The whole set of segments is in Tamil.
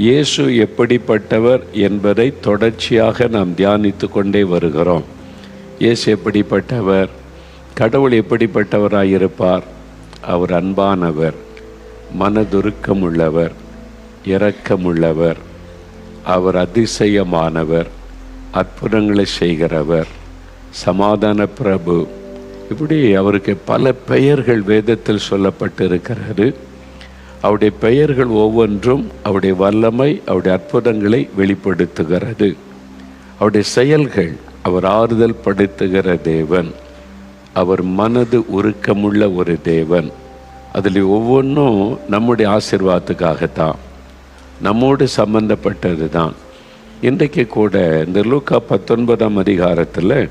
இயேசு எப்படிப்பட்டவர் என்பதை தொடர்ச்சியாக நாம் தியானித்து கொண்டே வருகிறோம். இயேசு எப்படிப்பட்டவர்? கடவுள் எப்படிப்பட்டவராயிருப்பார்? அவர் அன்பானவர் மனதுருக்கமுள்ளவர் இரக்கமுள்ளவர் அவர் அதிசயமானவர் அற்புதங்களை செய்கிறவர் சமாதான பிரபு. இப்படி அவருக்கு பல பெயர்கள் வேதத்தில் சொல்லப்பட்டிருக்கிறது. அவருடைய பெயர்கள் ஒவ்வொன்றும் அவருடைய வல்லமை அவருடைய அற்புதங்களை வெளிப்படுத்துகிறது. அவருடைய செயல்கள் அவர் ஆறுதல் படுத்துகிற தேவன். அவர் மனது உருக்கமுள்ள ஒரு தேவன். அதில் ஒவ்வொன்றும் நம்முடைய ஆசிர்வாதத்துக்காகத்தான் நம்மோடு சம்பந்தப்பட்டது தான். இன்றைக்கு கூட இந்த லூக்கா பத்தொன்பதாம் அதிகாரத்தில்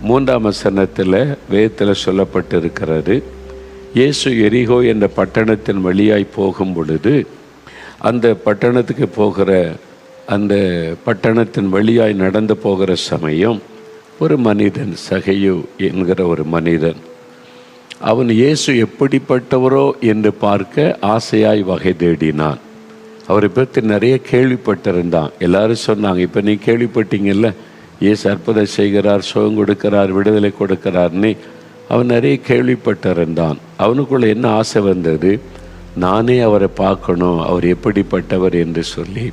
மூன்றாம் வசனத்தில் வேதத்தில் சொல்லப்பட்டிருக்கிறது. இயேசு எரிகோ என்ற பட்டணத்தின் வழியாய் போகும் பொழுது அந்த பட்டணத்துக்கு போகிற அந்த பட்டணத்தின் வழியாய் நடந்து போகிற சமயம் ஒரு மனிதன் சகையு என்கிற ஒரு மனிதன். அவன் இயேசு எப்படிப்பட்டவரோ என்று பார்க்க ஆசையாய் வகை தேடினான். அவரை பற்றி நிறைய கேள்விப்பட்டிருந்தான். எல்லாரும் சொன்னாங்க இப்போ நீ கேள்விப்பட்டீங்கல்ல? இயேசு அற்புதம் செய்கிறார் சுகம் கொடுக்கிறார் விடுதலை கொடுக்கிறார்னு. அவன் நிறைய கேள்விப்பட்டிருந்தான் அவனுக்குள்ள என்ன ஆசை வந்தது? நானே அவரை பார்க்கணும் அவர் எப்படிப்பட்டவர் என்று சொல்லி.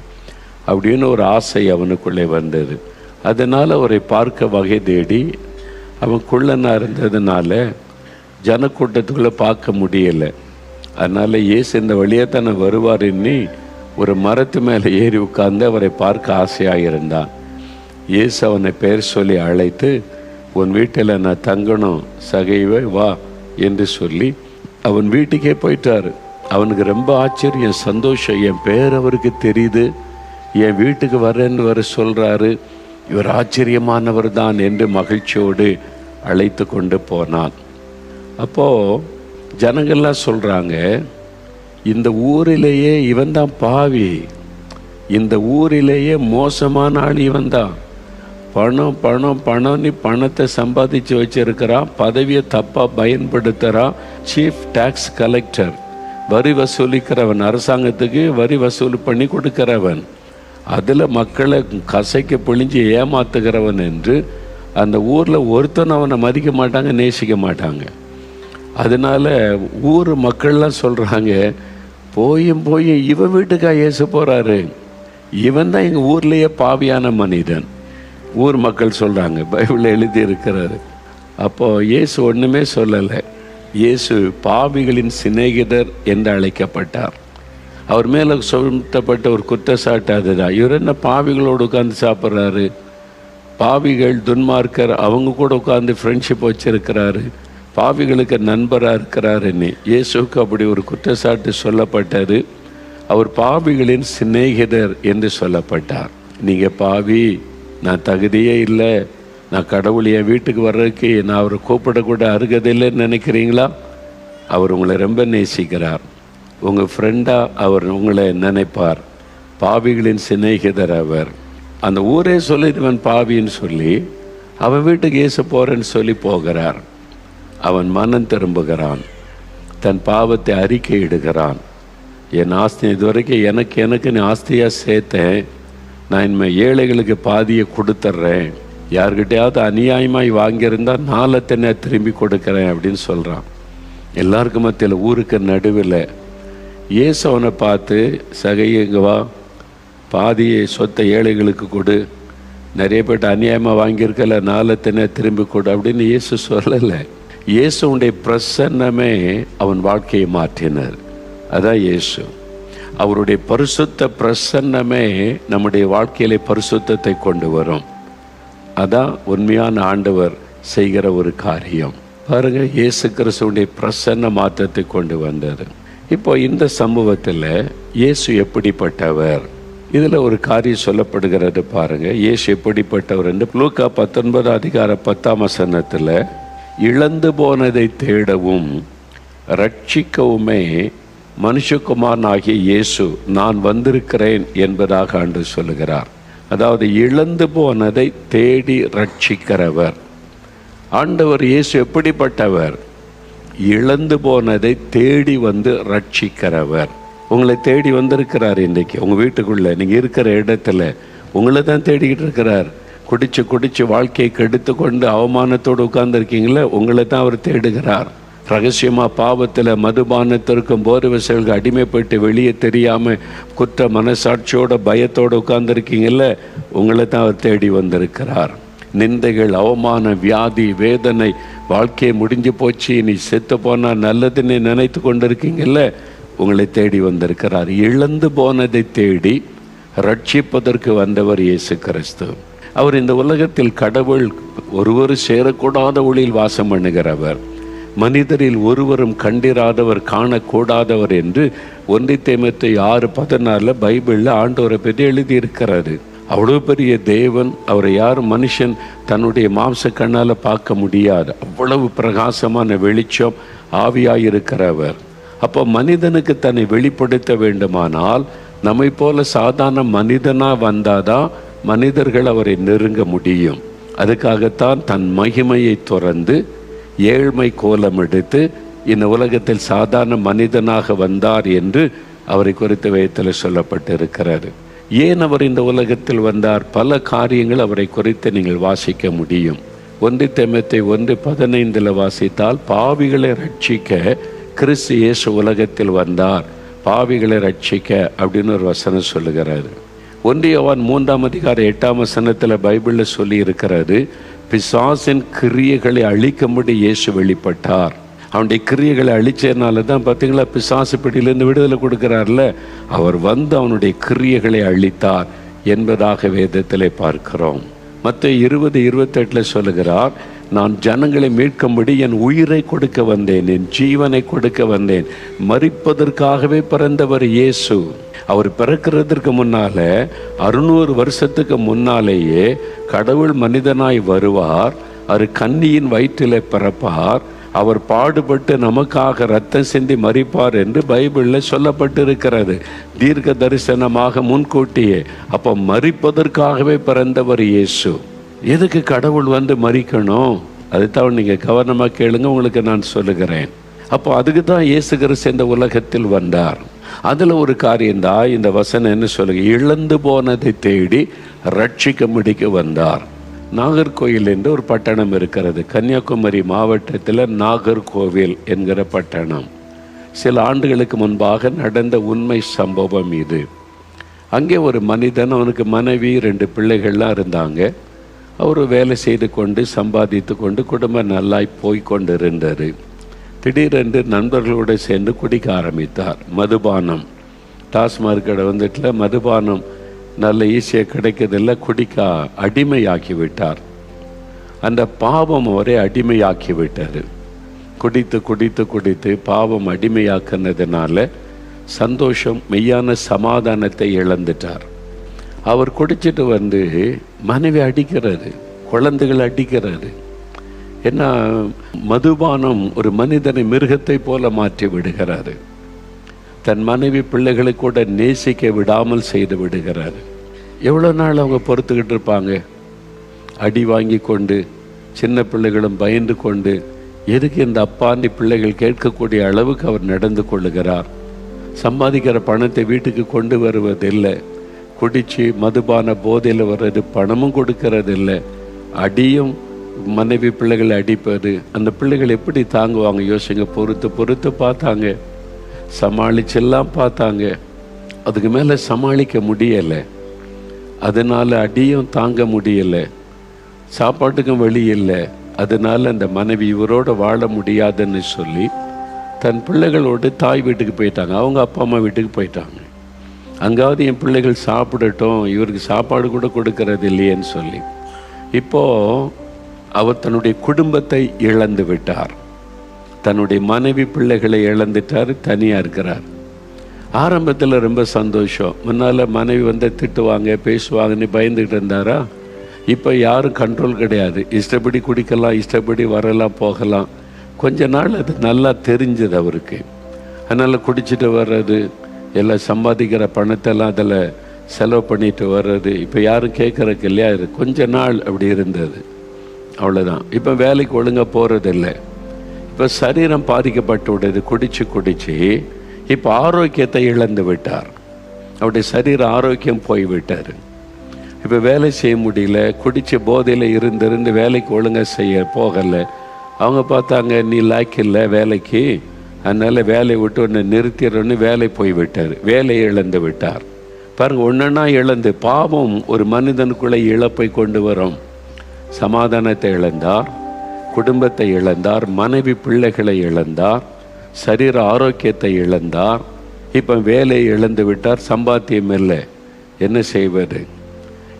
அப்படின்னு ஒரு ஆசை அவனுக்குள்ளே வந்தது. அதனால் அவரை பார்க்க வகை தேடி அவன் குள்ளனாக இருந்ததுனால ஜனக்கூட்டத்துக்குள்ளே பார்க்க முடியலை. அதனால் இயேசு இந்த வழியாக தானே வருவாருன்னு ஒரு மரத்து மேலே ஏறி உட்கார்ந்து அவரை பார்க்க ஆசையாக இருந்தான் இயேசு அவனை பெயர் சொல்லி அழைத்து உன் வீட்டில் நான் தங்கணும் சகைவை வா என்று சொல்லி அவன் வீட்டுக்கே போயிட்டார். அவனுக்கு ரொம்ப ஆச்சரியம் சந்தோஷம். என் பேர் அவருக்கு தெரியுது. என் வீட்டுக்கு வரேன்னு வர சொல்கிறாரு இவர் ஆச்சரியமானவர் தான் என்று மகிழ்ச்சியோடு அழைத்து கொண்டு போனான். அப்போது ஜனங்கள்லாம் சொல்கிறாங்க இந்த ஊரிலேயே இவன் தான் பாவி. இந்த ஊரிலேயே மோசமான ஆள் இவன் தான் பணம் பணம் பணம்னு பணத்தை சம்பாதிச்சு வச்சிருக்கிறான். பதவியை தப்பாக பயன்படுத்துகிறான் சீஃப் டேக்ஸ் கலெக்டர் வரி வசூலிக்கிறவன் அரசாங்கத்துக்கு வரி வசூல் பண்ணி கொடுக்கிறவன். அதில் மக்களை கசைக்க பிழிஞ்சு ஏமாத்துகிறவன் என்று அந்த ஊரில் ஒருத்தன் அவனை மதிக்க மாட்டாங்க நேசிக்க மாட்டாங்க. அதனால ஊர் மக்கள்லாம் சொல்கிறாங்க போயும் போய் இவன் வீட்டுக்கா ஏசு போகிறாரு இவன் தான் எங்கள் ஊர்லேயே பாவியான மனிதன். ஊர் மக்கள் சொல்கிறாங்க பைபிளில் எழுதி இருக்கிறாரு அப்போது இயேசு ஒன்றுமே சொல்லலை. இயேசு பாவிகளின் சிநேகிதர் என்று அழைக்கப்பட்டார். அவர் மேலே சுமத்தப்பட்ட ஒரு குற்றச்சாட்டு அதுதான். இவர் என்ன பாவிகளோடு உட்காந்து சாப்பிட்றாரு? பாவிகள் துன்மார்க்கர் அவங்க கூட உட்காந்து ஃப்ரெண்ட்ஷிப் வச்சுருக்கிறாரு. பாவிகளுக்கு நண்பராக இருக்கிறாருன்னு இயேசுக்கு அப்படி ஒரு குற்றச்சாட்டு சொல்லப்பட்டது. அவர் பாவிகளின் சிநேகிதர் என்று சொல்லப்பட்டார். நீங்கள் பாவி நான் தகுதியே இல்லை. நான் கடவுள் என் வீட்டுக்கு வர்றதுக்கு நான் அவரை கூப்பிடக்கூட அருகதில்லைன்னு நினைக்கிறீங்களா? அவர் உங்களை ரொம்ப நேசிக்கிறார். உங்கள் ஃப்ரெண்டாக அவர் உங்களை நினைப்பார். பாவிகளின் சிநேகிதர் அவர். அந்த ஊரே சொல்லிடுவன் பாவின்னு சொல்லி அவன் வீட்டுக்கு ஏச போகிறேன்னு சொல்லி போகிறார். அவன் மனம் திரும்புகிறான். தன் பாவத்தை அறிக்கையிடுகிறான். என் ஆஸ்தி இதுவரைக்கும் எனக்கு எனக்கு நீ ஆஸ்தியாக சேர்த்தேன். நான் இனிமேல் ஏழைகளுக்கு பாதியை கொடுத்துட்றேன். யார்கிட்டயாவது அநியாயமாய் வாங்கியிருந்தா நாளத்தனை திரும்பி கொடுக்குறேன் அப்படின்னு சொல்கிறான் எல்லாருக்கும் மத்தியில் ஊருக்கு நடுவில் இயேசு அவனை பார்த்து சகையங்க வா பாதியை சொத்தை ஏழைகளுக்கு கொடு. நிறைய பேர்ட்ட அநியாயமாக வாங்கியிருக்கல நாளத்தனை திரும்பி கொடு அப்படின்னு இயேசு சொல்லலை. இயேசுடைய பிரசன்னமே அவன் வாழ்க்கையை மாற்றினார். அதான் இயேசு. அவருடைய பரிசுத்த பிரசன்னமே நம்முடைய வாழ்க்கையிலே பரிசுத்தத்தை கொண்டு வரும். அதான் உண்மையான ஆண்டவர் செய்கிற ஒரு காரியம். பாருங்க இயேசு கிறிஸ்துடைய பிரசன்ன மாற்றத்தை கொண்டு வந்தது. இப்போ இந்த சம்பவத்தில் இயேசு எப்படிப்பட்டவர்? இதில் ஒரு காரியம் சொல்லப்படுகிறது பாருங்க. இயேசு எப்படிப்பட்டவர் என்று லூக்கா பத்தொன்பது அதிகார பத்தாம் வசனத்தில் இழந்து போனதை தேடவும் ரட்சிக்கவுமே மனுஷகுமாரனாகிய இயேசு நான் வந்திருக்கிறேன் என்பதாக அன்று சொல்லுகிறார். அதாவது இழந்து போனதை தேடி ரட்சிக்கிறவர். ஆண்டவர் இயேசு எப்படிப்பட்டவர்? இழந்து போனதை தேடி வந்து ரட்சிக்கிறவர். உங்களை தேடி வந்திருக்கிறார் இன்றைக்கு. உங்கள் வீட்டுக்குள்ளே நீங்கள் இருக்கிற இடத்துல உங்களை தான் தேடிக்கிட்டு இருக்கிறார். குடிச்சு குடிச்சு வாழ்க்கையை கெடுத்து கொண்டு அவமானத்தோடு உட்கார்ந்துருக்கீங்களே உங்களை தான் அவர் தேடுகிறார். ரகசியமாக பாவத்தில் மதுபானத்திற்கும் போர் செயல்கள் அடிமைப்பட்டு வெளியே தெரியாமல் குற்ற மனசாட்சியோட பயத்தோடு உட்கார்ந்துருக்கீங்கல்ல உங்களை தான் அவர் தேடி வந்திருக்கிறார். நிந்தைகள் அவமான வியாதி வேதனை வாழ்க்கையை முடிஞ்சு போச்சு நீ செத்து போனால் நல்லதுன்னு நினைத்து கொண்டிருக்கீங்கல்ல உங்களை தேடி வந்திருக்கிறார். இழந்து போனதை தேடி ரட்சிப்பதற்கு வந்தவர் இயேசு கிறிஸ்து. அவர் இந்த உலகத்தில் கடவுள் ஒருவர் சேரக்கூடாத ஒளியில் வாசம் பண்ணுகிறவர். மனிதரில் ஒருவரும் கண்டிராதவர் காணக்கூடாதவர் என்று ஒன்றை தேமத்தை ஆறு பதினாறில் பைபிளில் ஆண்டவரை பற்றி எழுதியிருக்கிறாரு அவ்வளோ பெரிய தேவன் அவரை யாரும் மனுஷன் தன்னுடைய மாம்ச கண்ணால் பார்க்க முடியாது. அவ்வளவு பிரகாசமான வெளிச்சம் ஆவியாயிருக்கிறவர் அப்போ மனிதனுக்கு தன்னை வெளிப்படுத்த வேண்டுமானால் நம்மை போல சாதாரண மனிதனாக வந்தாதான் மனிதர்கள் அவரை நெருங்க முடியும். அதுக்காகத்தான் தன் மகிமையை துறந்து ஏழ்மை கோலம் எடுத்து இந்த உலகத்தில் சாதாரண மனிதனாக வந்தார் என்று அவரை குறித்த சொல்லப்பட்டு இருக்கிறார் ஏன் அவர் இந்த உலகத்தில் வந்தார்? பல காரியங்கள் அவரை குறித்து நீங்கள் வாசிக்க முடியும். ஒன்று தெமத்தை ஒன்று பதினைந்தில் வாசித்தால் பாவிகளை ரட்சிக்க கிறிஸ்து இயேசு உலகத்தில் வந்தார். பாவிகளை ரட்சிக்க அப்படின்னு ஒரு வசனம் சொல்லுகிறாரு. ஒன்றியவான் மூன்றாம் அதிகார எட்டாம் வசனத்தில் பைபிளில் சொல்லி இருக்கிறாரு பிசாசின் கிரியைகளை அழிக்கும்படி இயேசு வெளிப்பட்டார். அவனுடைய கிரியைகளை அழிச்சதுனால தான் பார்த்தீங்களா பிசாசு பிடியிலிருந்து விடுதலை கொடுக்கிறார்ல. அவர் வந்து அவனுடைய கிரியைகளை அழித்தார் என்பதாக வேதத்திலே பார்க்கிறோம். மற்ற இருபது இருபத்தெட்டில் சொல்லுகிறார் நான் ஜனங்களை மீட்கும்படி என் உயிரை கொடுக்க வந்தேன் என் ஜீவனை கொடுக்க வந்தேன். மறிப்பதற்காகவே பிறந்தவர் இயேசு. அவர் பிறக்கிறதுக்கு முன்னால அறுநூறு வருஷத்துக்கு முன்னாலேயே கடவுள் மனிதனாய் வருவார் அவர் கன்னியின் வயிற்றில் பிறப்பார் அவர் பாடுபட்டு நமக்காக ரத்தம் சிந்தி மறிப்பார் என்று பைபிளில் சொல்லப்பட்டிருக்கிறது. தீர்க்க தரிசனமாக முன்கூட்டியே அப்போ மறிப்பதற்காகவே பிறந்தவர் இயேசு. எதுக்கு கடவுள் வந்து மறிக்கணும்? அதுதான் நீங்கள் கவனமாக கேளுங்க உங்களுக்கு நான் சொல்லுகிறேன். அப்போ அதுக்கு தான் இயேசு கிறிஸ்து இந்த உலகத்தில் வந்தார். அதில் ஒரு காரியந்தான் இந்த வசனம் என்ன சொல்லுங்க இழந்து போனதை தேடி ரட்சிக்க முடிக்க வந்தார். நாகர்கோயில் என்று ஒரு பட்டணம் இருக்கிறது. கன்னியாகுமரி மாவட்டத்தில் நாகர்கோவில் என்கிற பட்டணம். சில ஆண்டுகளுக்கு முன்பாக நடந்த உண்மை சம்பவம் இது. அங்கே ஒரு மனிதன் அவனுக்கு மனைவி ரெண்டு பிள்ளைகள்லாம் இருந்தாங்க. அவர் வேலை செய்து கொண்டு சம்பாதித்து கொண்டு குடும்பம் நல்லாய் போய்கொண்டு இருந்தார் திடீரென்று நண்பர்களோடு சேர்ந்து குடிக்க ஆரம்பித்தார். மதுபானம். டாஸ்மாக் கடை வந்துட்டில் மதுபானம் நல்ல ஈஸியாக கிடைக்கிறதில்ல குடிக்க அடிமையாக்கி விட்டார் அந்த பாவம் அவரை அடிமையாக்கி விட்டார் குடித்து குடித்து குடித்து பாவம் அடிமையாக்குனதுனால சந்தோஷம் மெய்யான சமாதானத்தை இழந்துட்டார். அவர் குடிச்சிட்டு வந்து மனைவி அடிக்கிறாரு குழந்தைகள் அடிக்கிறாரு ஏன்னா மதுபானம் ஒரு மனிதனை மிருகத்தை போல மாற்றி விடுகிறாரு. தன் மனைவி பிள்ளைகளை கூட நேசிக்க விடாமல் செய்து விடுகிறாரு. எவ்வளோ நாள் அவங்க பொறுத்துக்கிட்டு இருப்பாங்க? அடி வாங்கி கொண்டு சின்ன பிள்ளைகளும் பயந்து கொண்டு எதுக்கு இந்த அப்பாண்டி பிள்ளைகள் கேட்கக்கூடிய அளவுக்கு அவர் நடந்து கொள்ளுகிறார். சம்பாதிக்கிற பணத்தை வீட்டுக்கு கொண்டு வருவதில்லை. குடித்து மதுபான போதையில் வர்றது பணமும் கொடுக்கறதில்லை. அடியும் மனைவி பிள்ளைகளை அடிப்பது அந்த பிள்ளைகள் எப்படி தாங்குவாங்க? யோசிங்க. பொறுத்து பொறுத்து பார்த்தாங்க. சமாளிச்செல்லாம் பார்த்தாங்க. அதுக்கு மேலே சமாளிக்க முடியலை. அதனால் அடியும் தாங்க முடியலை. சாப்பாட்டுக்கும் வழி இல்லை. அதனால் அந்த மனைவி இவரோட வாழ முடியாதுன்னு சொல்லி தன் பிள்ளைகளோடு தாய் வீட்டுக்கு போயிட்டாங்க. அவங்க அப்பா அம்மா வீட்டுக்கு போயிட்டாங்க. அங்காவது என் பிள்ளைகள் சாப்பிடட்டும் இவருக்கு சாப்பாடு கூட கொடுக்கறது இல்லையேன்னு சொல்லி. இப்போது அவர் தன்னுடைய குடும்பத்தை இழந்து விட்டார். தன்னுடைய மனைவி பிள்ளைகளை இழந்துட்டார் தனியாக இருக்கிறார். ஆரம்பத்தில் ரொம்ப சந்தோஷம். முன்னால் மனைவி வந்து திட்டுவாங்க பேசுவாங்கன்னு பயந்துகிட்டு இருந்தாரா? இப்போ யாரும் கண்ட்ரோல் கிடையாது. இஷ்டப்படி குடிக்கலாம் இஷ்டப்படி வரலாம் போகலாம். கொஞ்ச நாள் அது நல்லா தெரிஞ்சது அவருக்கு. அதனால் குடிச்சிட்டு வர்றது எல்லாம் சம்பாதிக்கிற பணத்தெல்லாம் அதில் செலவு பண்ணிட்டு வர்றது. இப்போ யாரும் கேட்குறக்கு இல்லையா? இது கொஞ்ச நாள் அப்படி இருந்தது. அவ்வளோதான் இப்போ வேலைக்கு ஒழுங்காக போகிறதில்ல இப்போ சரீரம் பாதிக்கப்பட்டு விடுது குடிச்சு குடிச்சு. இப்போ ஆரோக்கியத்தை இழந்து விட்டார். அவருடைய சரீர ஆரோக்கியம் போய்விட்டார் இப்போ வேலை செய்ய முடியல. குடிச்ச போதையில் இருந்திருந்து வேலைக்கு ஒழுங்காக செய்ய போகலை. அவங்க பார்த்தாங்க நீ லாய்க்கு இல்லை வேலைக்கு. அதனால் வேலையை விட்டு ஒன்று நிறுத்திடுறோன்னு வேலை போய் விட்டார். வேலையை இழந்து விட்டார். பாருங்க ஒன்றுனா இழந்து பாவம் ஒரு மனிதனுக்குள்ளே இழப்பை கொண்டு வரும். சமாதானத்தை இழந்தார் குடும்பத்தை இழந்தார் மனைவி பிள்ளைகளை இழந்தார் சரீர ஆரோக்கியத்தை இழந்தார். இப்போ வேலையை இழந்து விட்டார் சம்பாத்தியம் இல்லை. என்ன செய்வது?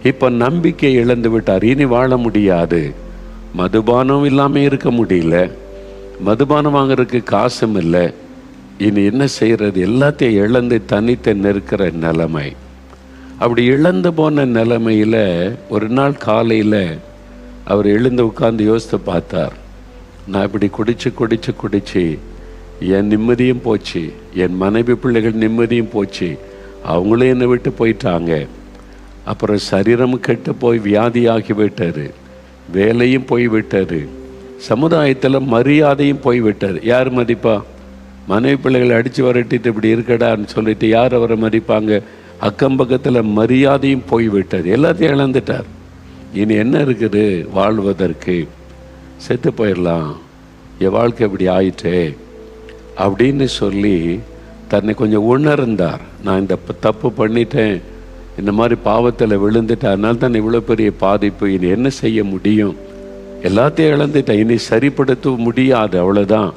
இப்போ நம்பிக்கை இழந்து விட்டார். இனி வாழ முடியாது. மதுபானம் இல்லாமல் இருக்க முடியல. மதுபானம் வாங்குறதுக்கு காசும் இல்லை. இனி என்ன செய்கிறது எல்லாத்தையும் இழந்து தனித்து நிற்கிற நிலைமை. அப்படி இழந்து போன நிலைமையில் ஒரு நாள் காலையில் அவர் எழுந்து உட்காந்து யோசித்து பார்த்தார். நான் இப்படி குடிச்சு குடிச்சு குடிச்சு என் நிம்மதியும் போச்சு. என் மனைவி பிள்ளைகள் நிம்மதியும் போச்சு. அவங்களும் என்னை விட்டு போயிட்டாங்க. அப்புறம் சரீரம் கெட்டு போய் வியாதியாகி ஆகிவிட்டார் வேலையும் போய்விட்டார் சமுதாயத்தில் மரியாதையும் போய் விட்டார். யார் மதிப்பா? மனைவி பிள்ளைகளை அடித்து வரட்டிட்டு இப்படி இருக்கடான்னு சொல்லிட்டு யார் அவரை மதிப்பாங்க? அக்கம் பக்கத்தில் மரியாதையும் போய் எல்லாத்தையும் இழந்துட்டார். இனி என்ன இருக்குது? வாழ்வதற்கு செத்து போயிடலாம் என் வாழ்க்கை இப்படி ஆயிட்டே அப்படின்னு சொல்லி தன்னை கொஞ்சம் உணர்ந்தார். நான் இந்த தப்பு பண்ணிட்டேன். இந்த மாதிரி பாவத்தில் விழுந்துட்டேன். அதனால தான் இவ்வளோ பெரிய பாதிப்பு. இனி என்ன செய்ய முடியும்? எல்லாத்தையும் இழந்துட்டேன். இனி சரிப்படுத்த முடியாது அவ்வளோதான்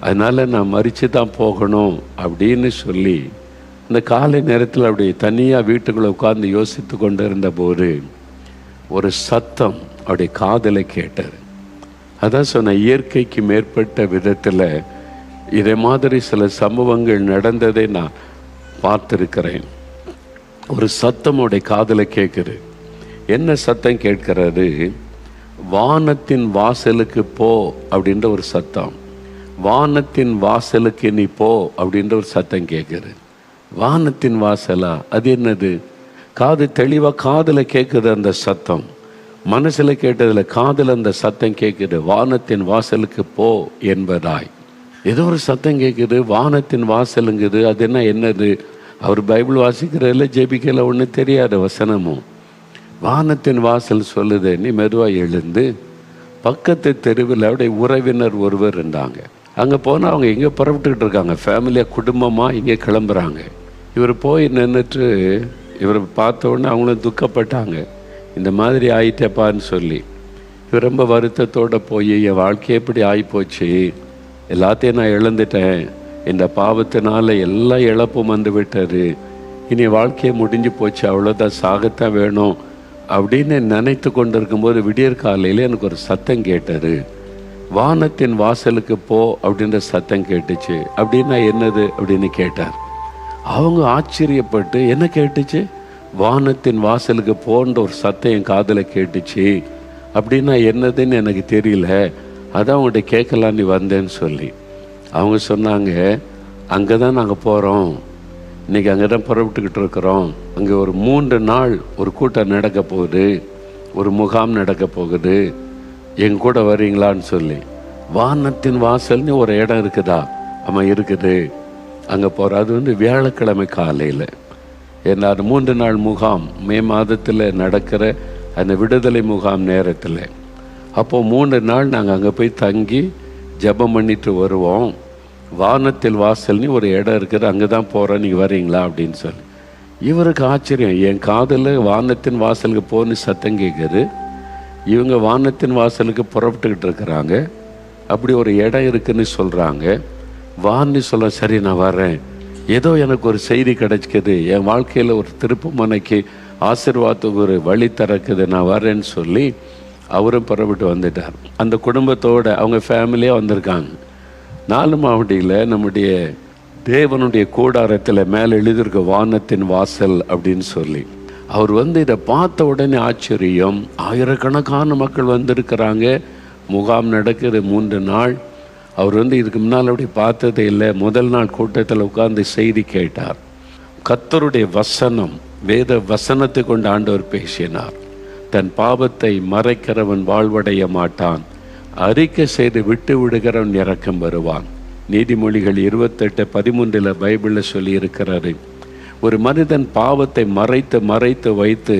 அதனால் நான் மறித்து தான் போகணும் அப்படின்னு சொல்லி இந்த காலை நேரத்தில் அப்படி தனியாக வீட்டுக்குள்ளே உட்காந்து யோசித்து கொண்டு இருந்தபோது ஒரு சத்தம் அப்படி காதலை கேட்டார் அதான் சொன்ன இயற்கைக்கு மேற்பட்ட விதத்தில் இதே மாதிரி சில சம்பவங்கள் நடந்ததை நான் பார்த்துருக்கிறேன். ஒரு சத்தம் அவருடைய காதலை கேட்குது என்ன சத்தம் கேட்கிறது? வானத்தின் வாசலுக்கு போ அப்படின்ற ஒரு சத்தம். வானத்தின் வாசலுக்கு நீ போ அப்படின்ற ஒரு சத்தம் கேட்குது வானத்தின் வாசலா? அது என்னது? காது தெளிவாக காதில் கேட்குது அந்த சத்தம். மனசில் கேட்டதில் காதில் அந்த சத்தம் கேட்குது வானத்தின் வாசலுக்கு போ என்பதாய். ஏதோ ஒரு சத்தம் கேட்குது வானத்தின் வாசலுங்குது. அது என்ன என்னது? அவர் பைபிள் வாசிக்கிறதில்ல ஜெபிக்கல ஒன்றும் தெரியாத வசனமும் வானத்தின் வாசல் சொல்லுது நீ மெதுவாக எழுந்து பக்கத்து தெருவில் அவருடைய உறவினர் ஒருவர் இருந்தாங்க. அங்கே போனால் அவங்க எங்கே புறப்பட்டுக்கிட்டு இருக்காங்க. ஃபேமிலியாக குடும்பமாக இங்கே கிளம்புறாங்க. இவர் போய் நின்றுட்டு இவரை பார்த்த அவங்களும் துக்கப்பட்டாங்க. இந்த மாதிரி ஆயிட்டேப்பான்னு சொல்லி. இவர் ரொம்ப வருத்தத்தோடு போய் என் வாழ்க்கை எப்படி ஆகிப்போச்சு எல்லாத்தையும் நான் இழந்துட்டேன். இந்த பாவத்தினால எல்லா இழப்பும் வந்து விட்டார் இனி வாழ்க்கையை முடிஞ்சு போச்சு. அவ்வளோதான் சாகத்தான் வேணும். அப்படின்னு நினைத்து கொண்டிருக்கும்போது விடியற் காலையில் எனக்கு ஒரு சத்தம் கேட்டது. வானத்தின் வாசலுக்கு போ அப்படின்ற சத்தம் கேட்டுச்சு. அப்படின்னா என்னது? அப்படின்னு கேட்டார். அவங்க ஆச்சரியப்பட்டு என்ன கேட்டுச்சு? வானத்தின் வாசலுக்கு போன்ற ஒரு சத்தம் என் காதில் கேட்டுச்சு. அப்படின்னா என்னதுன்னு எனக்கு தெரியல. அதான் அவங்கள்ட்ட கேட்கலான்னு வந்தேன்னு சொல்லி. அவங்க சொன்னாங்க அங்கே தான் நாங்கள் போகிறோம் இன்னைக்கு அங்கே தான் புறப்பட்டுக்கிட்டு இருக்கிறோம். அங்கே ஒரு மூன்று நாள் ஒரு கூட்டம் நடக்க போகுது. ஒரு முகாம் நடக்க போகுது. எங்க கூட வரீங்களான்னு சொல்லி. வானத்தின் வாசல்னு ஒரு இடம் இருக்குதா? ஆமாம் இருக்குது. அங்கே போகிற அது வந்து வியாழக்கிழமை காலையில். ஏன்னா அது மூன்று நாள் முகாம். மே மாதத்தில் நடக்கிற அந்த விடுதலை முகாம் நேரத்தில். அப்போது மூன்று நாள் நாங்கள் அங்கே போய் தங்கி ஜெபம் பண்ணிட்டு வருவோம். வானத்தில் வாசல்னு ஒரு இடம் இருக்குது அங்கே தான் போகிறேன் நீங்கள் வரீங்களா அப்படின்னு சொல்லி. இவருக்கு ஆச்சரியம். என் காதில் வானத்தின் வாசலுக்கு போன்னு சத்தம் கேட்குது இவங்க வானத்தின் வாசலுக்கு புறப்பட்டுக்கிட்டு இருக்கிறாங்க. அப்படி ஒரு இடம் இருக்குதுன்னு சொல்கிறாங்க வான்னு சொல்ல சரி நான் வரேன் ஏதோ எனக்கு ஒரு செய்தி கிடைச்சிக்குது. என் வாழ்க்கையில் ஒரு திருப்பு மனைக்கு ஒரு வழி திறக்குது. நான் வரேன்னு சொல்லி அவரும் புறப்பட்டு வந்துட்டார். அந்த குடும்பத்தோட அவங்க ஃபேமிலியாக வந்திருக்காங்க. நாலு மாவட்டியில் நம்முடைய தேவனுடைய கூடாரத்தில் மேலே எழுதியிருக்க வானத்தின் வாசல் அப்படின்னு சொல்லி. அவர் வந்து இதை பார்த்த உடனே ஆச்சரியம். ஆயிரக்கணக்கான மக்கள் வந்திருக்கிறாங்க. முகாம் நடக்குது மூன்று நாள். அவர் வந்து இதுக்கு முன்னால் அப்படி பார்த்ததே இல்லை. முதல் நாள் கூட்டத்தில் உட்கார்ந்து செய்தி கேட்டார். கத்தருடைய வசனம் வேத வசனத்தை கொண்டு ஆண்டவர் பேசினார். தன் பாவத்தை மறைக்கிறவன் வாழ்வடைய மாட்டான். அறிக்கை செய்து விட்டு விடுகிறவன் இறக்கம் வருவான். நீதிமொழிகள் இருபத்தெட்டு பதிமூன்றில் பைபிளில் சொல்லி இருக்கிறாரு ஒரு மனிதன் பாவத்தை மறைத்து மறைத்து வைத்து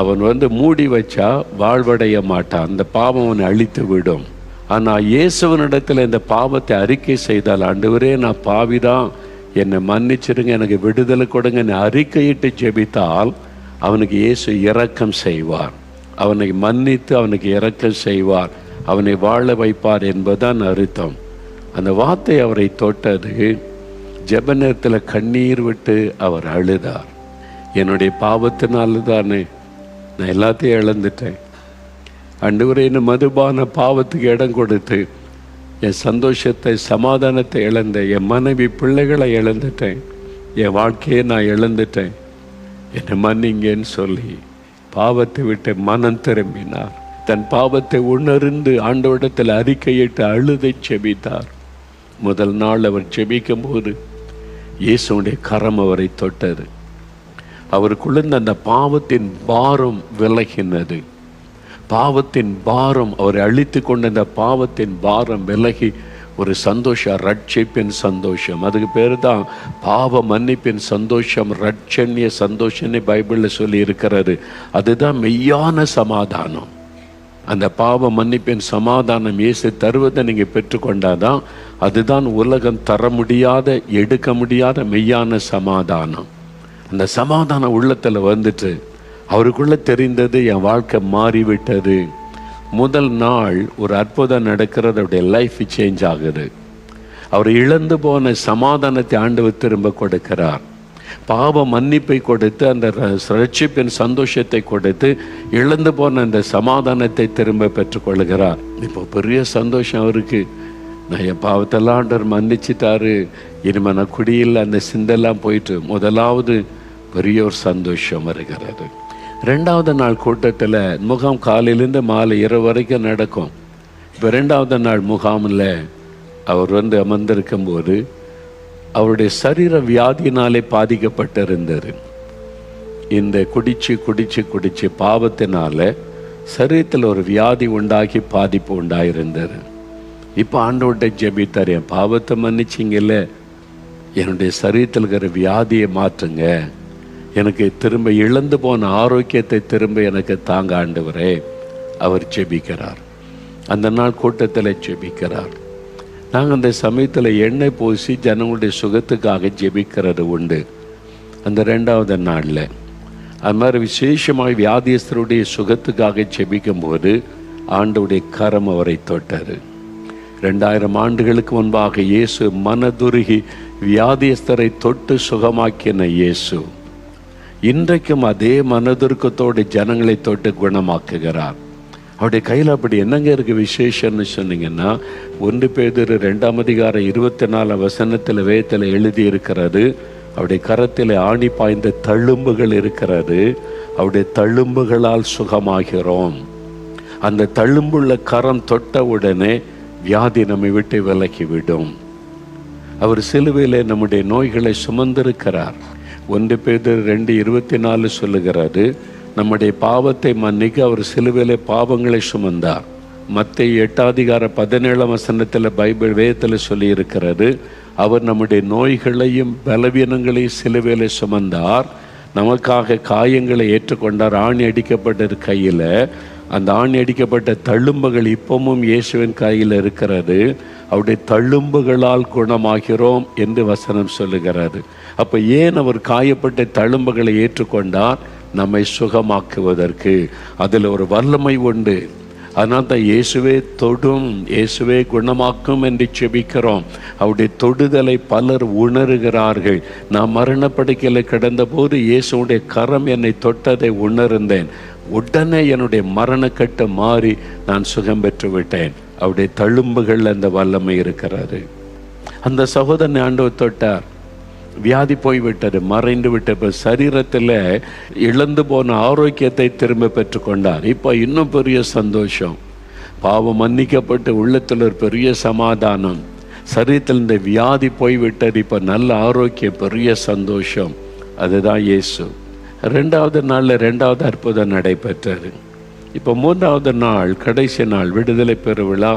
அவன் வந்து மூடி வச்சா வாழ்வடைய மாட்டான். அந்த பாவம் அவனை அழித்து விடும். ஆனால் இயேசுவனிடத்தில் இந்த பாவத்தை அறிக்கை செய்தால் ஆண்டவரே நான் பாவிதான். என்னை மன்னிச்சிருங்க எனக்கு விடுதலை கொடுங்க. என்னை அறிக்கையிட்டு ஜெபித்தால் அவனுக்கு இயேசு இரக்கம் செய்வார். அவனை மன்னித்து அவனுக்கு இரக்கம் செய்வார். அவனை வாழ வைப்பார் என்பதுதான் அர்த்தம். அந்த வார்த்தை அவரை தொட்டது ஜெப நேரத்தில் கண்ணீர் விட்டு அவர் அழுதார். என்னுடைய பாவத்தினால தானே நான் எல்லாத்தையும் இழந்துட்டேன். அன்றுவரை என்ன மதுபான பாவத்துக்கு இடம் கொடுத்து என் சந்தோஷத்தை சமாதானத்தை இழந்தேன் என் மனைவி பிள்ளைகளை இழந்துட்டேன். என் வாழ்க்கையை நான் இழந்துட்டேன். என்னை மன்னிங்கன்னு சொல்லி பாவத்தை விட்டு மனம் திரும்பினார். தன் பாவத்தை உணர்ந்து ஆண்டவரிடத்தில் அறிக்கையிட்டு அழுதை செபித்தார். முதல் நாள் அவர் செபிக்கும் போது இயேசுடைய கரம் அவரை தொட்டது. அவருக்குள்ள அந்த பாவத்தின் பாரம் விலகினது. பாவத்தின் பாரம் அவரை அழித்து கொண்ட அந்த பாவத்தின் பாரம் விலகி ஒரு சந்தோஷம் ரட்சிப்பின் சந்தோஷம். அதுக்கு பேர் தான் பாவ மன்னிப்பின் சந்தோஷம் ரட்சண்ய சந்தோஷம்னு பைபிளில் சொல்லி இருக்கிறாரு அதுதான் மெய்யான சமாதானம். அந்த பாவ மன்னிப்பின் சமாதானம் இயேசு தருவதை நீங்கள் பெற்றுக்கொண்டாதான் அதுதான் உலகம் தர முடியாத எடுக்க முடியாத மெய்யான சமாதானம். அந்த சமாதானம் உள்ளத்தில் வந்துட்டு அவருக்குள்ளே தெரிந்தது என் வாழ்க்கை மாறிவிட்டது. முதல் நாள் ஒரு அற்புதம் நடக்கிறது அவருடைய லைஃப் சேஞ்ச் ஆகுது. அவர் இழந்து போன சமாதானத்தை ஆண்டவர் திரும்ப கொடுக்கிறார். பாவ மன்னிப்பை கொடுத்து அந்த ரட்சிப்பின் சந்தோஷத்தை கொடுத்து இழந்து போன அந்த சமாதானத்தை திரும்ப பெற்றுக்கொள்கிறார். இப்போ பெரிய சந்தோஷம் அவருக்கு. நான் என் பாவத்தெல்லாம் ஆண்டவர் மன்னிச்சிட்டாரு. இனிமே நான் குடியில் அந்த சிந்தெல்லாம் போயிட்டு முதலாவது பெரிய ஒரு சந்தோஷம் வருகிறது. ரெண்டாவது நாள் கூட்டத்தில் முகாம் காலையிலேருந்து மாலை இரவு வரைக்கும் நடக்கும். இப்போ ரெண்டாவது நாள் முகாமில் அவர் வந்து அமர்ந்திருக்கும் போது அவருடைய சரீர வியாதியினாலே பாதிக்கப்பட்டிருந்தார் இந்த குடிச்சு குடிச்சு குடிச்சு பாவத்தினால சரீரத்தில் ஒரு வியாதி உண்டாகி பாதிப்பு உண்டாயிருந்தார் இப்போ ஆண்டோட்ட ஜெபித்தார் என் பாவத்தை மன்னிச்சிங்கல்ல. என்னுடைய சரீரத்தில் இருக்கிற வியாதியை மாற்றுங்க. எனக்கு திரும்ப இழந்து போன ஆரோக்கியத்தை திரும்ப எனக்கு தாங்க ஆண்டவரே. அவர் ஜெபிக்கிறார். அந்த நாள் கூட்டத்தில் ஜெபிக்கிறார். நாங்கள் அந்த சமயத்தில் எண்ணெய் பூசி ஜனங்களுடைய சுகத்துக்காக ஜெபிக்கிறது உண்டு. அந்த ரெண்டாவது நாளில். அது மாதிரி விசேஷமாக வியாதியஸ்தருடைய சுகத்துக்காக ஜெபிக்கும்போது ஆண்டுடைய ஆண்டவுடைய கரம் அவரை தொட்டார் ரெண்டாயிரம் ஆண்டுகளுக்கு முன்பாக இயேசு மனதுருகி வியாதியஸ்தரை தொட்டு சுகமாக்கின இயேசு. இன்றைக்கும் அதே மனதுருக்கத்தோடு ஜனங்களை தொட்டு குணமாக்குகிறார். அவருடைய கையில் அப்படி என்னங்க இருக்கு விசேஷம்னு சொன்னீங்கன்னா ஒன்று பேதர் ரெண்டாம் அதிகாரம் இருபத்தி நாலு வசனத்தில் வேத்தில் எழுதி இருக்கிறது அவருடைய கரத்தில் ஆணி பாய்ந்த தழும்புகள் இருக்கிறது அவருடைய தழும்புகளால் சுகமாகிறோம். அந்த தழும்புள்ள கரம் தொட்ட உடனே வியாதி நம்மை விட்டு விலகிவிடும். அவர் சிலுவையில் நம்முடைய நோய்களை சுமந்திருக்கிறார். ஒன்று பேர் ரெண்டு இருபத்தி நாலு சொல்லுகிறாரு நம்முடைய பாவத்தை மன்னிக்க அவர் சிலுவையிலே பாவங்களை சுமந்தார். மற்ற எட்டாதிகார பதினேழாம் வசனத்தில் பைபிள் வேதத்தில் சொல்லியிருக்கிறது அவர் நம்முடைய நோய்களையும் பலவீனங்களையும் சிலுவையிலே சுமந்தார். நமக்காக காயங்களை ஏற்றுக்கொண்டார். ஆணி அடிக்கப்பட்ட கையில். அந்த ஆணி அடிக்கப்பட்ட தழும்புகள் இப்பவும் இயேசுவின் கையில் இருக்கிறது. அவருடைய தழும்புகளால் குணமாகிறோம் என்று வசனம் சொல்லுகிறாரு அப்போ ஏன் அவர் காயப்பட்ட தழும்புகளை ஏற்றுக்கொண்டார்? நம்மை சுகமாக்குவதற்கு. அதில் ஒரு வல்லமை உண்டு. அதனால் தான் இயேசுவே தொடும் இயேசுவே குணமாக்கும் என்று செபிக்கிறோம். அவருடைய தொடுதலை பலர் உணர்கிறார்கள். நான் மரணப்படுக்கையில் கிடந்தபோது இயேசுடைய கரம் என்னை தொட்டதை உணர்ந்தேன். உடனே என்னுடைய மரணக்கட்டு மாறி நான் சுகம் பெற்று விட்டேன் அவருடைய தழும்புகள் அந்த வல்லமை இருக்கிறாரு அந்த சகோதரனை ஆண்டவர் தொட்டார். வியாதி போய்விட்டது மறைந்து விட்ட சரீரத்தில் இழந்து போன ஆரோக்கியத்தை திரும்ப பெற்றுக்கொண்டார். இப்போ இன்னும் பெரிய சந்தோஷம். பாவம் மன்னிக்கப்பட்டு உள்ளத்தில் ஒரு பெரிய சமாதானம். சரீரத்தில் இந்த வியாதி போய்விட்டது இப்போ நல்ல ஆரோக்கியம் பெரிய சந்தோஷம். அதுதான் இயேசு. ரெண்டாவது நாளில் ரெண்டாவது அற்புதம் நடைபெற்றது. இப்போ மூன்றாவது நாள் கடைசி நாள் விடுதலை பெருவிழா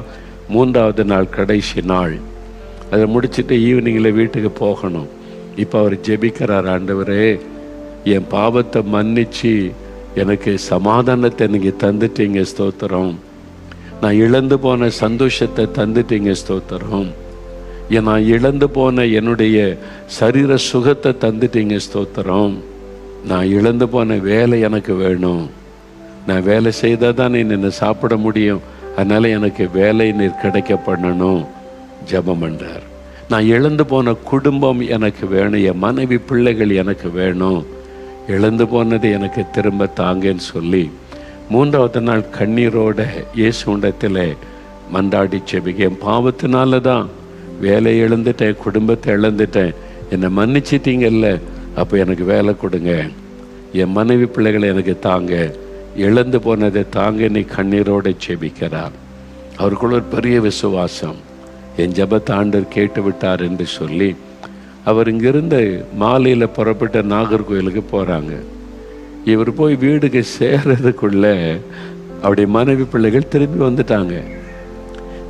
மூன்றாவது நாள் கடைசி நாள். அதை முடிச்சுட்டு ஈவினிங்கில் வீட்டுக்கு போகணும். இப்போ அவர் ஜெபிக்கிறார் ஆண்டவரே என் பாவத்தை மன்னிச்சு எனக்கு சமாதானத்தை நீங்கள் தந்துட்டீங்க ஸ்தோத்திரம். நான் இழந்து போன சந்தோஷத்தை தந்துட்டீங்க ஸ்தோத்திரம். நான் இழந்து போன என்னுடைய சரீர சுகத்தை தந்துட்டீங்க ஸ்தோத்திரம். நான் இழந்து போன வேலை எனக்கு வேணும். நான் வேலை செய்தால் தான் என்னை சாப்பிட முடியும். அதனால் எனக்கு வேலை நீர் கிடைக்க பண்ணணும். ஜபம் பண்றார். நான் இழந்து போன குடும்பம் எனக்கு வேணும் என் மனைவி பிள்ளைகள் எனக்கு வேணும். இழந்து போனது எனக்கு திரும்ப தாங்கன்னு சொல்லி மூன்றாவது நாள் கண்ணீரோட இயேசுண்டத்தில் மன்றாடி செபிக்க என் பாவத்தினால தான் வேலையை இழந்துட்டேன் குடும்பத்தை இழந்துட்டேன். என்னை மன்னிச்சிட்டீங்கல்ல அப்போ எனக்கு வேலை கொடுங்க. என் மனைவி பிள்ளைகளை எனக்கு தாங்க. இழந்து போனதை தாங்க நீ கண்ணீரோட செபிக்கிறார். அவருக்குள்ள ஒரு பெரிய விசுவாசம். என் ஜபத் ஆண்டவர் கேட்டு விட்டார் என்று சொல்லி அவர் இங்கிருந்து மாலையில் புறப்பட்ட நாகர்கோயிலுக்கு போகிறாங்க இவர் போய் வீடுக்கு சேர்றதுக்குள்ள அவருடைய மனைவி பிள்ளைகள் திரும்பி வந்துட்டாங்க.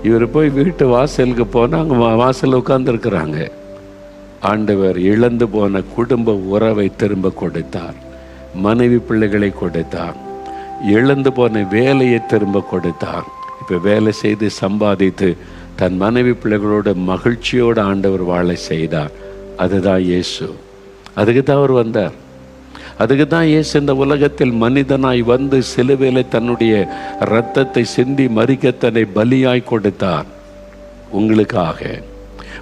இவர் போய் வீட்டு வாசலுக்கு போனால் அங்கே வாசலில் உட்கார்ந்துருக்குறாங்க. ஆண்டவர் இழந்து போன குடும்ப உறவை திரும்ப கொடுத்தார். மனைவி பிள்ளைகளை கொடுத்தார். இழந்து போன வேலையை திரும்ப கொடுத்தார். இப்போ வேலை செய்து சம்பாதித்து தன் மனைவி பிள்ளைகளோட மகிழ்ச்சியோடு ஆண்டவர் வாழை செய்தார். அதுதான் இயேசு. அதுக்கு தான் அவர் வந்தார். அதுக்கு தான் இயேசு இந்த உலகத்தில் மனிதனாய் வந்து சிலுவையில் தன்னுடைய இரத்தத்தை சிந்தி மறிக்க தன்னை பலியாய் கொடுத்தார். உங்களுக்காக.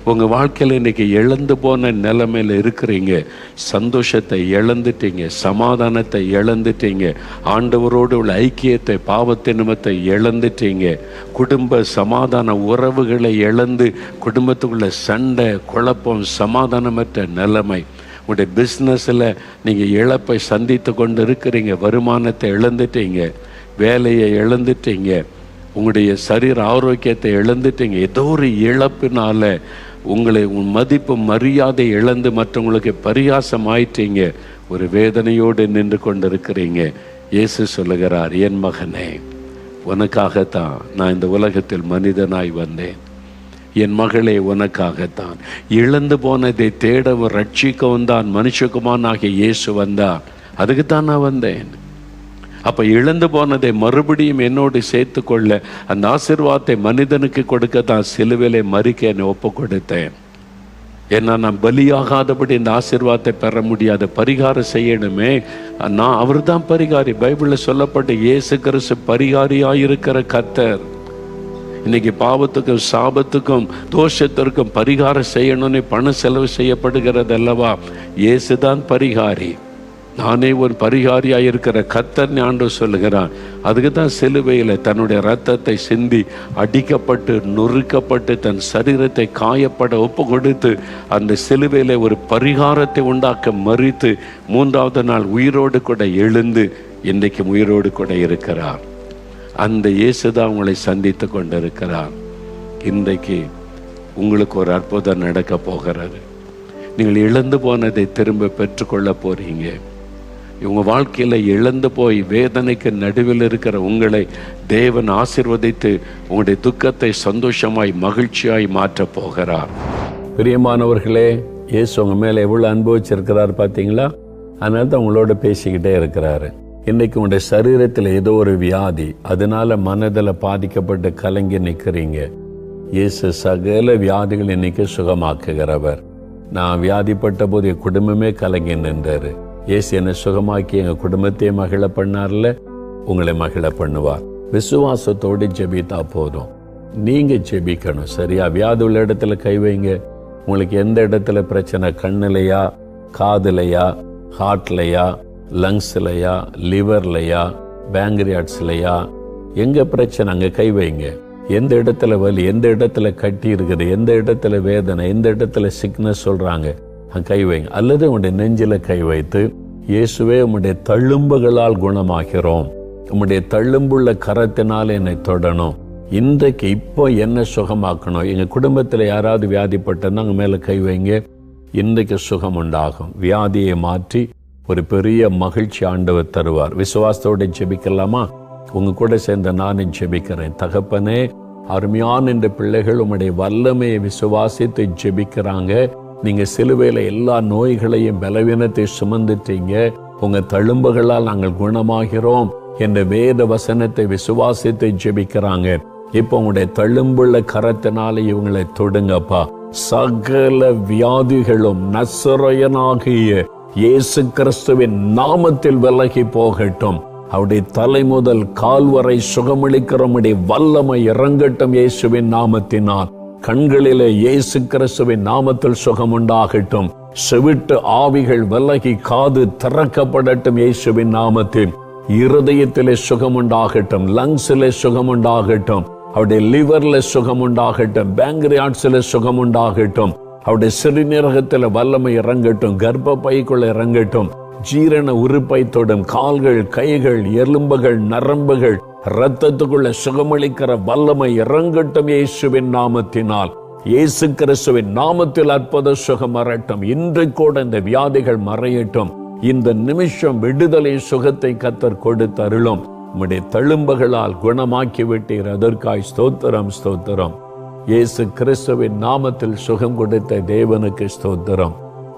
உங்கள் வாழ்க்கையில் இன்றைக்கி இழந்து போன நிலைமையில் இருக்கிறீங்க. சந்தோஷத்தை இழந்துட்டீங்க. சமாதானத்தை இழந்துட்டீங்க. ஆண்டவரோடு உள்ள ஐக்கியத்தை பாவத்தை நிமித்தை இழந்துட்டீங்க. குடும்ப சமாதான உறவுகளை இழந்து குடும்பத்துக்குள்ள சண்டை குழப்பம் சமாதானமற்ற நிலைமை. உங்களுடைய பிஸ்னஸில் நீங்கள் இழப்பை சந்தித்து கொண்டு இருக்கிறீங்க வருமானத்தை இழந்துட்டீங்க. வேலையை இழந்துட்டீங்க. உங்களுடைய சரீர ஆரோக்கியத்தை இழந்துட்டீங்க. ஏதோ ஒரு இழப்பினால உங்களை உன் மதிப்பு மரியாதை இழந்து மற்றவங்களுக்கு பரியாசம் ஆயிட்டீங்க ஒரு வேதனையோடு நின்று கொண்டிருக்கிறீங்க. இயேசு சொல்லுகிறார் என் மகனே உனக்காகத்தான் நான் இந்த உலகத்தில் மனிதனாய் வந்தேன். என் மகளே உனக்காகத்தான். இழந்து போனதை தேடவும் ரட்சிக்கவும் தான் மனுஷகுமானாகிய இயேசு வந்தார். அதுக்கு தான் நான் வந்தேன். அப்போ இழந்து போனதை மறுபடியும் என்னோடு சேர்த்து கொள்ள அந்த ஆசிர்வாதத்தை மனிதனுக்கு கொடுக்க தான் சிலுவிலை மறிக்க என்னை ஒப்பு கொடுத்தேன் ஏன்னா நான் பலியாகாதபடி இந்த ஆசிர்வாதத்தை பெற முடியாத பரிகாரம் செய்யணுமே. நான் அவர் தான் பரிகாரி. பைபிளில் சொல்லப்பட்ட இயேசு கிறிஸ்து பரிகாரியாயிருக்கிற கத்தர் இன்னைக்கு பாவத்துக்கும் சாபத்துக்கும் தோஷத்திற்கும் பரிகாரம் செய்யணும்னு பணம் செலவு செய்யப்படுகிறது அல்லவா இயேசுதான் பரிகாரி. நானே ஒரு பரிகாரியாக இருக்கிற கத்தன் ஆண்டு சொல்லுகிறான் அதுக்கு தான் சிலுவையில் தன்னுடைய ரத்தத்தை சிந்தி அடிக்கப்பட்டு நொறுக்கப்பட்டு தன் சரீரத்தை காயப்பட ஒப்பு கொடுத்து அந்த சிலுவையில் ஒரு பரிகாரத்தை உண்டாக்க மறித்து மூன்றாவது நாள் உயிரோடு கூட எழுந்து இன்றைக்கும் உயிரோடு கூட இருக்கிறார். அந்த இயேசு தான் உங்களை சந்தித்து கொண்டிருக்கிறார். இன்றைக்கு உங்களுக்கு ஒரு அற்புதம் நடக்க போகிறது. நீங்கள் இழந்து போனதை திரும்ப பெற்றுக்கொள்ள போறீங்க. இவங்க வாழ்க்கையில் இழந்து போய் வேதனைக்கு நடுவில் இருக்கிற உங்களை தேவன் ஆசிர்வதித்து உங்களுடைய துக்கத்தை சந்தோஷமாய் மகிழ்ச்சியாய் மாற்றப் போகிறார். பிரியமானவர்களே இயேசு உங்கள் மேலே எவ்வளோ அனுபவிச்சிருக்கிறார் பார்த்தீங்களா அதனால தான் உங்களோட பேசிக்கிட்டே இருக்கிறாரு. இன்னைக்கு உங்களுடைய சரீரத்தில் ஏதோ ஒரு வியாதி அதனால மனதில் பாதிக்கப்பட்டு கலங்கி நிற்கிறீங்க இயேசு சகல வியாதிகள் இன்னைக்கு சுகமாக்குகிறவர். நான் வியாதிப்பட்ட போது என் குடும்பமே கலங்கி நின்றாரு. இயேசு என்னை சுகமாக்கி எங்கள் குடும்பத்தையே மகிழ பண்ணார்ல உங்களை மகிழ பண்ணுவார் விசுவாசத்தோடு ஜெபித்தா போதும். நீங்கள் ஜெபிக்கணும். சரியா? வியாதி உள்ள இடத்துல கை வைங்க. உங்களுக்கு எந்த இடத்துல பிரச்சனை? கண்ணுலையா? காதுலையா? ஹார்ட்லையா? லங்ஸ்லையா? லிவர்லையா? பேங்க்ரியாட்ஸ்லையா? எங்கே பிரச்சனை? அங்கே கை வைங்க. எந்த இடத்துல வலி? எந்த இடத்துல கட்டி இருக்குது? எந்த இடத்துல வேதனை? எந்த இடத்துல சிக்னஸ் சொல்கிறாங்க கை வைங்க. அல்லது உங்களுடைய நெஞ்சில கை வைத்து இயேசுவே உம்முடைய தழும்புகளால் குணமாகிறோம். உம்முடைய தள்ளும்புள்ள கரத்தினால் என்னை தொடணும். இன்றைக்கு இப்போ என்ன சுகமாக்கணும். எங்கள் குடும்பத்தில் யாராவது வியாதிப்பட்டிருந்தா அங்கே மேலே கை வைங்க. இன்றைக்கு சுகம் உண்டாகும். வியாதியை மாற்றி ஒரு பெரிய மகிழ்ச்சி ஆண்டவர் தருவார். விசுவாசத்தோட ஜெபிக்கலாமா? உங்க கூட சேர்ந்த நானும் ஜெபிக்கிறேன். தகப்பனே அருமையான இந்த பிள்ளைகள் உம்முடைய வல்லமையை விசுவாசித்து ஜெபிக்கிறாங்க. நீங்க சிலுவையில் எல்லா நோய்களையும் பலவீனத்தை சுமந்துட்டீங்க. உங்க தழும்புகளால் நாங்கள் குணமாகிறோம் என்ற வேத வசனத்தை விசுவாசித்து ஜெபிக்கிறாங்க. இப்போ உங்களுடைய தழும்புள்ள கரத்தினால இவங்களை தொடுங்கப்பா. சகல வியாதிகளும் நசுரையனாகிய இயேசு கிறிஸ்துவின் நாமத்தில் விலகி போகட்டும். அவருடைய தலை முதல் கால்வரை சுகமளிக்கிறமுடைய வல்லமை இறங்கட்டும் இயேசுவின் நாமத்தினால். கண்களிலே இயேசு கிறிஸ்துவின் நாமத்தில் சுகம் உண்டாகட்டும் செவிட்டு ஆவிகள் விலகி காது திறக்கப்படட்டும் இயேசுவின் நாமத்தில். இருதயத்திலே சுகம் உண்டாகட்டும் லங்ஸிலே சுகம் உண்டாகட்டும் அவருடைய லிவர்ல சுகம் உண்டாகட்டும் பேங்க்ரியாட்ஸ்ல சுகம் உண்டாகட்டும் அவருடைய சிறுநீரகத்தில் வல்லமை இறங்கட்டும் கர்ப்ப பைக்குள்ள இறங்கட்டும். ஜீரண உறுப்பை தொடும் கால்கள் கைகள் எலும்புகள் நரம்புகள் இரத்தத்துக்குள்ள சுகமளிக்கிற வல்லமை இறங்கட்டும் இயேசுவின் நாமத்தினால். இயேசு கிறிஸ்துவின் நாமத்தில் அற்புத சுகம் மறட்டும் இன்று கூட இந்த வியாதிகள் மறையட்டும். இந்த நிமிஷம் விடுதலை சுகத்தை கத்தர் கொடுத்தருளும். உம்முடைய தழும்புகளால் குணமாக்கி விட்டீர் அதற்காய் ஸ்தோத்திரம் ஸ்தோத்திரம். இயேசு கிறிஸ்துவின் நாமத்தில் சுகம் கொடுத்த தேவனுக்கு ஸ்தோத்திரம்.